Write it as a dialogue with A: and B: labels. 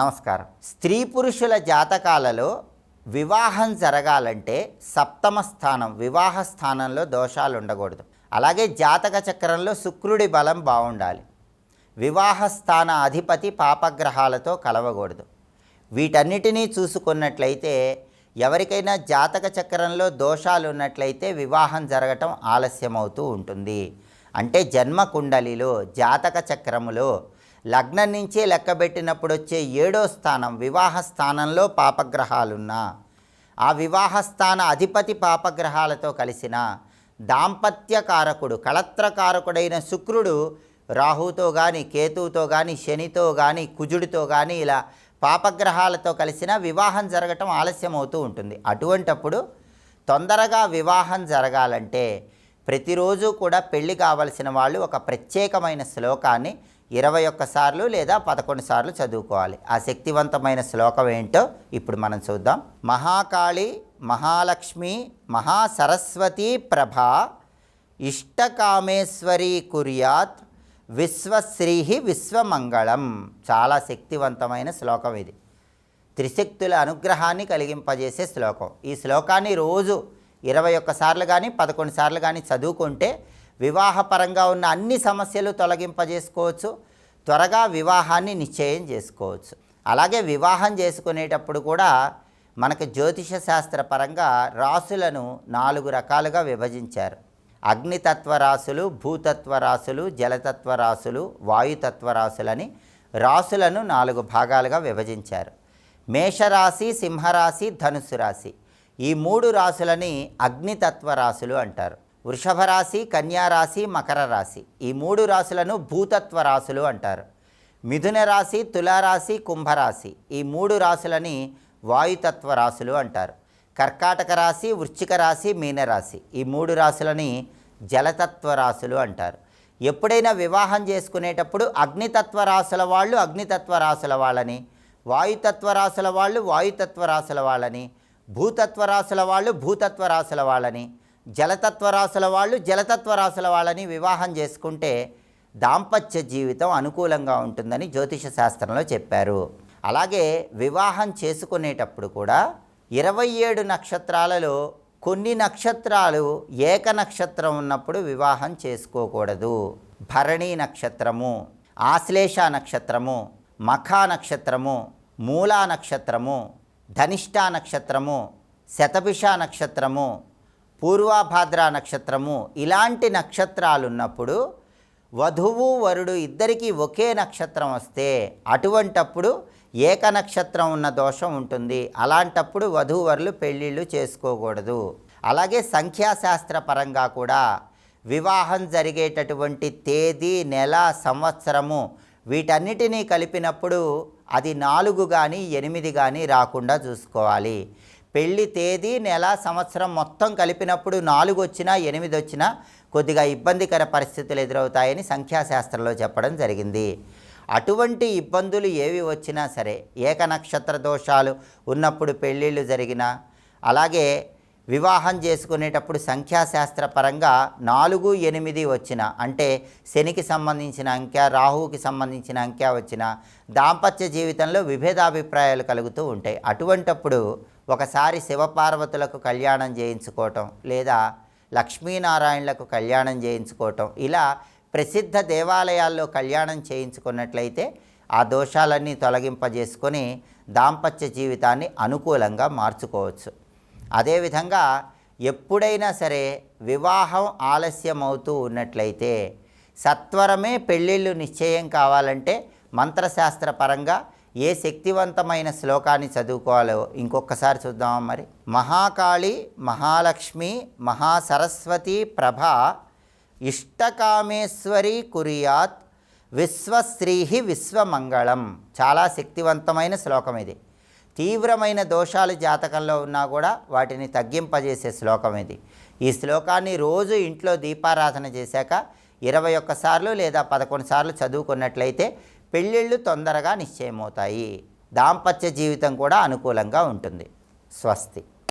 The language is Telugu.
A: నమస్కారం. స్త్రీ పురుషుల జాతకాలలో వివాహం జరగాలంటే సప్తమ స్థానం వివాహ స్థానంలో దోషాలు ఉండకూడదు. అలాగే జాతక చక్రంలో శుక్రుడి బలం బాగుండాలి. వివాహ స్థాన అధిపతి పాపగ్రహాలతో కలవకూడదు. వీటన్నిటినీ చూసుకున్నట్లయితే ఎవరికైనా జాతక చక్రంలో దోషాలు ఉన్నట్లయితే వివాహం జరగటం ఆలస్యమవుతూ ఉంటుంది. అంటే జన్మ కుండలిలో జాతక చక్రములో లగ్నం నుంచే లెక్కబెట్టినప్పుడు వచ్చే ఏడో స్థానం వివాహ స్థానంలో పాపగ్రహాలున్నా ఆ వివాహ స్థాన అధిపతి పాపగ్రహాలతో కలిసిన దాంపత్యకారకుడు కళత్రకారకుడైన శుక్రుడు రాహుతో కానీ కేతువుతో కానీ శనితో కానీ కుజుడితో కానీ ఇలా పాపగ్రహాలతో కలిసిన వివాహం జరగటం ఆలస్యం అవుతూ ఉంటుంది. అటువంటప్పుడు తొందరగా వివాహం జరగాలంటే ప్రతిరోజు కూడా పెళ్ళి కావలసిన వాళ్ళు ఒక ప్రత్యేకమైన శ్లోకాన్ని ఇరవై ఒక్కసార్లు లేదా పదకొండు సార్లు చదువుకోవాలి. ఆ శక్తివంతమైన శ్లోకం ఏంటో ఇప్పుడు మనం చూద్దాం. మహాకాళి మహాలక్ష్మి మహాసరస్వతి ప్రభ ఇష్టకామేశ్వరి కుర్యాత్ విశ్వశ్రీహి విశ్వమంగళం. చాలా శక్తివంతమైన శ్లోకం ఇది. త్రిశక్తుల అనుగ్రహాన్ని కలిగింపజేసే శ్లోకం. ఈ శ్లోకాన్ని రోజు ఇరవై ఒక్కసార్లు కానీ పదకొండు సార్లు కానీ చదువుకుంటే వివాహపరంగా ఉన్న అన్ని సమస్యలు తొలగింపజేసుకోవచ్చు. త్వరగా వివాహాన్ని నిశ్చయం చేసుకోవచ్చు. అలాగే వివాహం చేసుకునేటప్పుడు కూడా మనకు జ్యోతిష శాస్త్ర పరంగా రాసులను నాలుగు రకాలుగా విభజించారు. అగ్నితత్వ రాసులు భూతత్వ రాసులు జలతత్వ రాసులు వాయుతత్వ రాసులని రాసులను నాలుగు భాగాలుగా విభజించారు. మేషరాశి సింహరాశి ధనుసు రాశి. ఈ మూడు రాశులని అగ్నితత్వ రాశులు అంటారు. వృషభ రాశి కన్యారాశి మకర రాశి ఈ మూడు రాశులను భూతత్వ రాశులు అంటారు. మిథున రాశి తులారాశి కుంభరాశి. ఈ మూడు రాశులని వాయుతత్వ రాశులు అంటారు. కర్కాటక రాశి వృశ్చిక రాశి మీనరాశి. ఈ మూడు రాశులని జలతత్వ రాశులు అంటారు. ఎప్పుడైనా వివాహం చేసుకునేటప్పుడు అగ్నితత్వ రాశుల వాళ్ళు అగ్నితత్వ రాశుల వాళ్ళని వాయుతత్వ రాశుల వాళ్ళు వాయుతత్వ రాశుల వాళ్ళని భూతత్వ రాశుల వాళ్ళు భూతత్వ రాశుల వాళ్ళని జలతత్వ రాశుల వాళ్ళు జలతత్వ రాశుల వాళ్ళని వివాహం చేసుకుంటే దాంపత్య జీవితం అనుకూలంగా ఉంటుందని జ్యోతిష శాస్త్రంలో చెప్పారు. అలాగే వివాహం చేసుకునేటప్పుడు కూడా ఇరవై ఏడు నక్షత్రాలలో కొన్ని నక్షత్రాలు ఏక నక్షత్రం ఉన్నప్పుడు వివాహం చేసుకోకూడదు. భరణి నక్షత్రము ఆశ్లేష నక్షత్రము మఖా నక్షత్రము మూలా నక్షత్రము ధనిష్ట నక్షత్రము శతభిష నక్షత్రము పూర్వాభాద్ర నక్షత్రము ఇలాంటి నక్షత్రాలు ఉన్నప్పుడు వధువు వరుడు ఇద్దరికీ ఒకే నక్షత్రం వస్తే అటువంటప్పుడు ఏక నక్షత్రం ఉన్న దోషం ఉంటుంది. అలాంటప్పుడు వధూవరులు పెళ్ళిళ్ళు చేసుకోకూడదు. అలాగే సంఖ్యాశాస్త్ర పరంగా కూడా వివాహం జరిగేటటువంటి తేదీ నెల సంవత్సరము వీటన్నిటినీ కలిపినప్పుడు అది నాలుగు కానీ ఎనిమిది కానీ రాకుండా చూసుకోవాలి. పెళ్ళి తేదీ నెల సంవత్సరం మొత్తం కలిపినప్పుడు నాలుగు వచ్చినా ఎనిమిది వచ్చినా కొద్దిగా ఇబ్బందికర పరిస్థితులు ఎదురవుతాయని సంఖ్యాశాస్త్రంలో చెప్పడం జరిగింది. అటువంటి ఇబ్బందులు ఏవి వచ్చినా సరే ఏక నక్షత్ర దోషాలు ఉన్నప్పుడు పెళ్ళిళ్ళు జరిగినా అలాగే వివాహం చేసుకునేటప్పుడు సంఖ్యాశాస్త్ర పరంగా నాలుగు ఎనిమిది వచ్చిన అంటే శనికి సంబంధించిన అంకె రాహువుకి సంబంధించిన అంకె వచ్చిన దాంపత్య జీవితంలో విభేదాభిప్రాయాలు కలుగుతూ ఉంటాయి. అటువంటప్పుడు ఒకసారి శివపార్వతులకు కళ్యాణం చేయించుకోవటం లేదా లక్ష్మీనారాయణలకు కళ్యాణం చేయించుకోవటం ఇలా ప్రసిద్ధ దేవాలయాల్లో కళ్యాణం చేయించుకున్నట్లయితే ఆ దోషాలన్నీ తొలగింపజేసుకొని దాంపత్య జీవితాన్ని అనుకూలంగా మార్చుకోవచ్చు. అదేవిధంగా ఎప్పుడైనా సరే వివాహం ఆలస్యం అవుతూ ఉన్నట్లయితే సత్వరమే పెళ్ళిళ్ళు నిశ్చయం కావాలంటే మంత్రశాస్త్రపరంగా ఏ శక్తివంతమైన శ్లోకాన్ని చదువుకోవాలో ఇంకొకసారి చూద్దామా మరి? మహాకాళి మహాలక్ష్మి మహాసరస్వతి ప్రభ ఇష్టకామేశ్వరి కురియాత్ విశ్వశ్రీహి విశ్వమంగళం. చాలా శక్తివంతమైన శ్లోకం ఇది. తీవ్రమైన దోషాలు జాతకంలో ఉన్నా కూడా వాటిని తగ్గింపజేసే శ్లోకం ఇది. ఈ శ్లోకాన్ని రోజు ఇంట్లో దీపారాధన చేశాక ఇరవై ఒక్కసార్లు లేదా పదకొండు సార్లు చదువుకున్నట్లయితే పెళ్ళిళ్ళు తొందరగా నిశ్చయమవుతాయి. దాంపత్య జీవితం కూడా అనుకూలంగా ఉంటుంది. స్వస్తి.